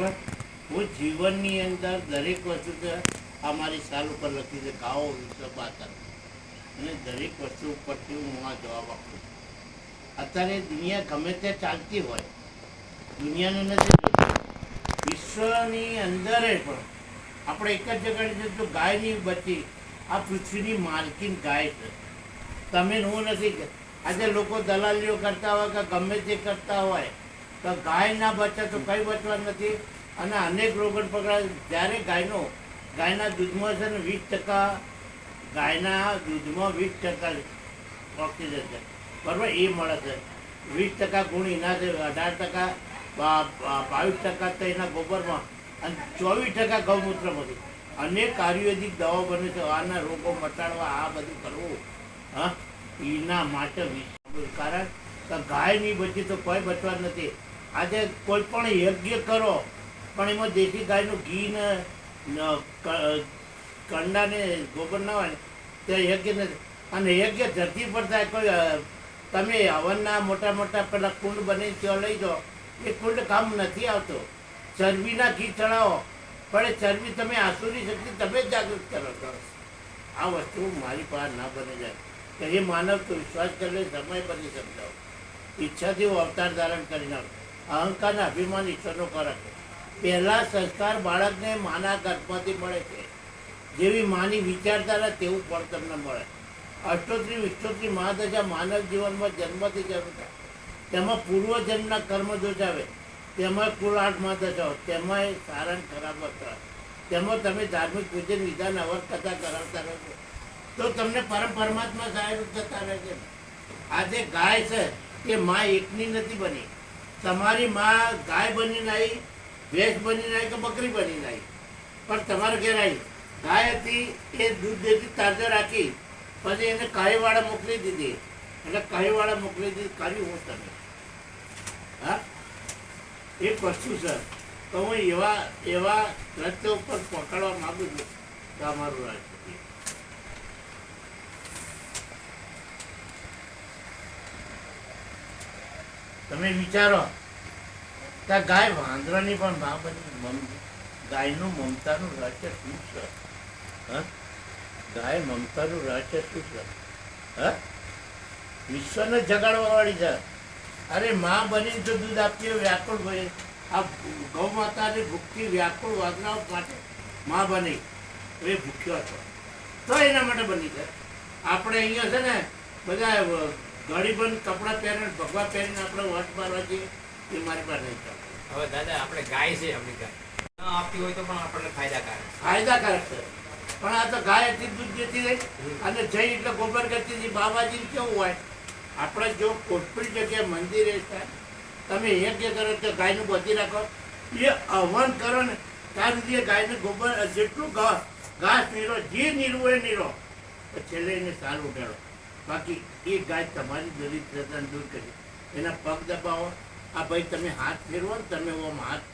બરોબર? હું જીવનની અંદર દરેક વસ્તુ આ સાલ ઉપર લખી છે ગાઓ વિશ્વ અને દરેક વસ્તુ ઉપરથી હું આ જવાબ આપું અત્યારે દુનિયા ગમે તે ચાલતી હોય, દુનિયાનું નથી જોતી વિશ્વની અંદર પણ આપણે એક જ જગ્યાએ છે તો ગાયની બચી, આ પૃથ્વીની માલકીન ગાય છે. તમે હું નથી આજે લોકો દલાલીઓ કરતા હોય કે ગમે તે કરતા હોય તો ગાય ના બચે તો કઈ બચવા નથી. અને અનેક રોગણ પકડાય જ્યારે ગાયનો, ગાયના દૂધમાં છે ને વીસ ટકા, ગાયના દૂધમાં વીસ ટકા ઓક્સિજન છે. બરાબર, એ મળે છે. વીસ ટકા ગુણ એના છે, અઢાર ટકા બાવીસ ટકા તો એના ગોબરમાં અને ચોવીસ ટકા ગૌમૂત્રમાંથી. અનેક આયુર્વેદિક દવાઓ બને છે. આના રોગો મટાડવા આ બધું કરવું. હા? એના માટે કારણ કે ગાયની બચી તો કોઈ બચવા નથી. આજે કોઈ પણ યજ્ઞ કરો, પણ એમાં દેશી ગાયનું ઘી ને કંડા ને ગોબર ના હોય, તે યજ્ઞ નથી અને યજ્ઞ ધરતી પર થાય કોઈ તમે હવનના મોટા મોટા પેલા કુંડ બની ત્યાં લઈ દો એ કુંડ કામ નથી આવતો. ચરબીના ઘી ચડાવો. પણ એ ચરબી તમે આસુરી શક્તિ તમે જાગૃત કરો. છો આ વસ્તુ મારી પાસે ના બની જાય. એ માનવ તો વિશ્વાસ કરે સમય બની સમજાવો. ઈચ્છાથી હું અવતાર ધારણ કરી નાખું. અહંકારના અભિમાન ઈશ્વરનો છે પહેલા સંસ્કાર બાળકને માના ગર્ભમાંથી મળે છે. જેવી માની વિચારધારા તેવું ફળ તમને મળે. અષ્ટોત્રી, વિષ્ટોત્રી મહાદશા માનવ જીવનમાં જન્મથી જરૂર થાય તેમાં પૂર્વજન્મના કર્મ દોષાવે તેમાં કુલ આઠ મહાદશાઓ તેમાં સારણ ખરાબ વસ્ત્ર તેમાં તમે ધાર્મિક પૂજન, વિધાન અવર કથા કરાવતા રહેશો તો તમને પરમ પરમાત્મા સાહેબ થતા રહે છે. આજે ગાય છે. તે માં એકની નથી બની. તમારી માં ગાય બનીને આવી ભેંસ બનીને આવી કે બકરી બનીને આવી પણ તમારે ઘેર આવી ગાય હતી એ દૂધ દેતી તાજો રાખી, પછી એને કાહીવાળા મોકલી દીધી. એટલે કાહીવાળા મોકલી દીધી કાઢી હું તમે હા? એ વસ્તુ છે, તો હું એવા એવા રસ્તે ઉપર પકડવા માગું છું, તો અમારું રાજકીય તમે વિચારો આ ગાય વાંદરાની પણ મમ- ગાયનું મમતાનું રહસ્ય શું છે? હા? ગાય મમતાનું રહસ્ય શું છે? હા? વિશ્વને જગાડવા વાળી છે. અરે માં બનીને જો દૂધ આપતી હોય વ્યાકુળ ભાઈ આ ગૌ માતાની ભૂખથી વ્યાકુળ વાદનાઓ માટે માં બની. એ ભૂખ્યો હતો. તો એના માટે બની છે. આપણે અહીંયા છે ને, બધા ગરીબન કપડાં પહેરીને ભગવા પહેરીને આપણે વટ મારવા જઈએ. એ મારી પાસે નહીં ચાલતું હવે દાદા આપણે ગાય છે આપણી ગાય. ન આપતી હોય તો પણ આપણને ફાયદાકારક ફાયદાકારક છે. પણ આ તો ગાય હતી દૂધ જતી રહી અને જઈ એટલે ગોબર કરતી હતી બાબાજી કેવું હોય? આપણે જો કોઈ જગ્યાએ મંદિરે છે તમે યજ્ઞ કરો તો ગાયનું બધી રાખો. એ હવન કરો ને ત્યાં સુધી ગાયને ગોબર જેટલું ઘાસ ઘાસ નીરો જે નીરો એ નીરો. છેલ્લે એને સારું ઉડાડો બાકી એ ગાય તમારી દરિદ્રતાને દૂર કરી. એના પગ દબાવો. આ ભાઈ તમે હાથ ફેરવો ને તમે ઓમ હાથ,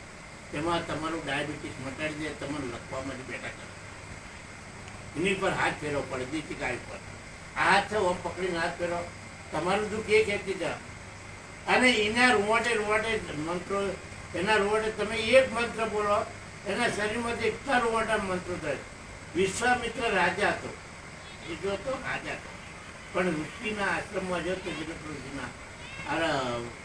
તેમાં તમારું ડાયાબિટીસ મટાડી દે તમને લખવામાં જ બેઠા કરે. એની પર હાથ ફેરવો પડે દેશી ગાય પર આ હાથ છે, ઓમ પકડીને હાથ ફેરવો. તમારું દુઃખ એ ખેંચી જાય અને એના રૂવાટે રૂવાટે મંત્રો, એના રૂવાટે તમે એક મંત્ર બોલો, એના શરીરમાંથી એકતા રૂવાટા મંત્રો થાય. વિશ્વામિત્ર રાજા હતો. એ જો તો રાજા હતો. પણ ઋષિના આશ્રમમાં જો જગત ઋષિના. અરે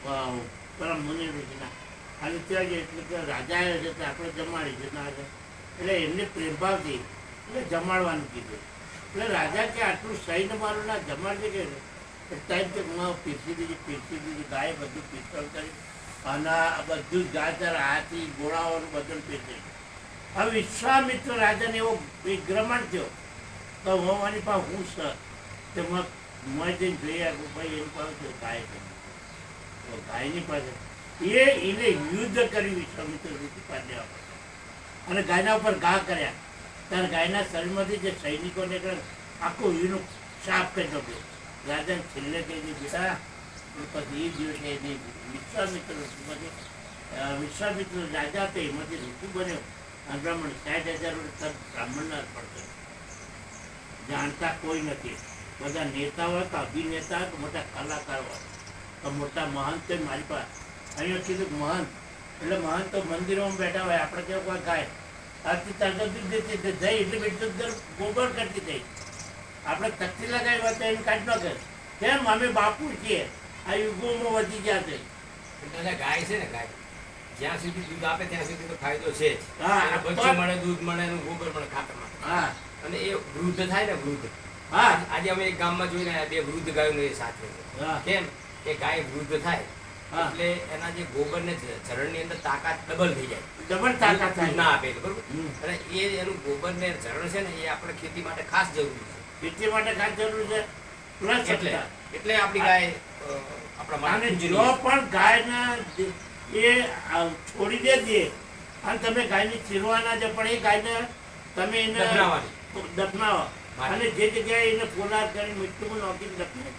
અ, પરમ મુનિ ઋષિના અને ત્યાં જે એટલે કે રાજા છે તે આપણે જમાડી છે એટલે એમને પ્રેમભાવથી એટલે જમાડવાનું કીધું. એટલે રાજા કે આટલું સૈન્ય મારું ના જમાડજે કે ટાઈમ તો હું પીરસી દીધી પીરસી દીધી ગાય બધું પીસ્તળ કરી અને બધું જ ગાય તારા હાથી ગોળાઓનું બધું પીરસી હવે વિશ્વામિત્ર રાજાને એવો વિગ્રમણ થયો. તો હું મારી પાસે હું સર તે મેં જઈને જોઈ આવ્યું ભાઈ પાસે ગાય છે. તો ગાયની પાસે. એ એને યુદ્ધ કર્યું ઋષિ પાસે અને ગાયના ઉપર ઘા કર્યા. ત્યારે ગાયના શરીરમાંથી જે સૈનિકો નીકળે, આખું એનું સાફ કરી નાખ્યું રાજા છેલ્લે કહી દીધું બેટા પછી એ દિવસે એની વિશ્વામિત્ર વિશ્વામિત્ર રાજા હતો એમાંથી ઋતુ બન્યો. અને બ્રાહ્મણ સાઠ હજાર બ્રાહ્મણને અર્પણ કર્યું. જાણતા કોઈ નથી. બધા નેતા હતા અભિનેતા મોટા કલાકાર હોય. તો મોટા મહંત છે મારી પાસે. અહીંયા કીધું મહંત. એટલે મહંતો મંદિરોમાં બેઠા હોય આપણે કેવું કોઈ ગાય આરતી તાકાત દેતી જઈ એટલે દર ગોબર કરતી જઈ. આપણે તકતી લગાવી હોય તો એને કાઢ ન કરે કેમ? અમે બાપુ છીએ. આ યુગોમાં વધી ગયા છે. એટલે ગાય છે ને ગાય. જ્યાં સુધી દૂધ આપે ત્યાં સુધી તો ફાયદો છે હા, બચ્ચું મળે દૂધ મળે એનું ગોબર મળે ખાતર મળે હા. અને એ વૃદ્ધ થાય ને વૃદ્ધ. હા. આજે અમે એક ગામમાં જોઈને બે વૃદ્ધ ગાયોનું એ સાથે હા. કેમ? કે ગાય વૃદ્ધ થાય. એટલે એના જે ગોબર ને ચરણની અંદર તાકાત ડબલ થઈ જાય. ડબલ તાકાત ના આપે બરોબર? અને એ એનું ગોબર ને ચરણ છે ને એ આપણે ખેતી માટે ખાસ જરૂરી છે. ખેતી માટે ખાસ જરૂર છે? એટલે એટલે આપણી ગાય આપણા માટે જો પણ ગાયના જે- એ છોડી દે છે અને તમે ગાયને ચીરવાના છે પણ એ ગાયને તમે એને દફનાવા. અને જે જગ્યાએ એને ફોલાર કરી મૃત્યુ નાખીને દફનાવી.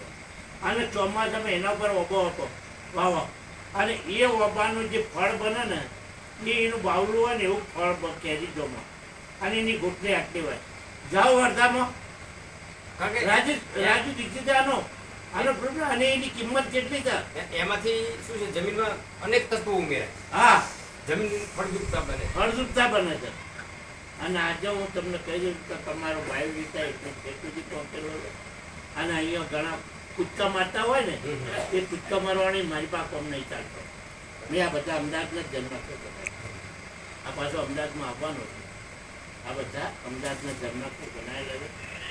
અને ચોમાસામાં એના ઉપર ઓબો હતો. વાવો. અને એ ઓબાનું જે ફળ બને ને એ એનું બાવલું હોય ને એવું ફળ કેરી જોમાં અને એની ઘૂંટણી આટલી હોય. જાઓ અડધામાં. રાજુ રાજુ દીક્ષિત આનો આનો પ્રોબ્લેમ અને એની કિંમત કેટલી છે? એમાંથી શું છે? જમીનમાં અનેક તત્વો ઉમેરાય. હા. જમીન ફળદ્રુપતા બને. ફળદ્રુપતા બને છે. અને આજે હું તમને કહી દઉં કે તમારો વિતા એટલે ખેતીથી પહોંચેલો અને અહીંયા ઘણા કૂદકા મારતા હોય ને. એ કૂદકા મારવાની મારી પાસે કોમ નહીં ચાલતો. મેં આ બધા અમદાવાદના જ જન્મ આ પાછો અમદાવાદમાં આવવાનો છે. આ બધા અમદાવાદના જન્મ બનાવેલા છે.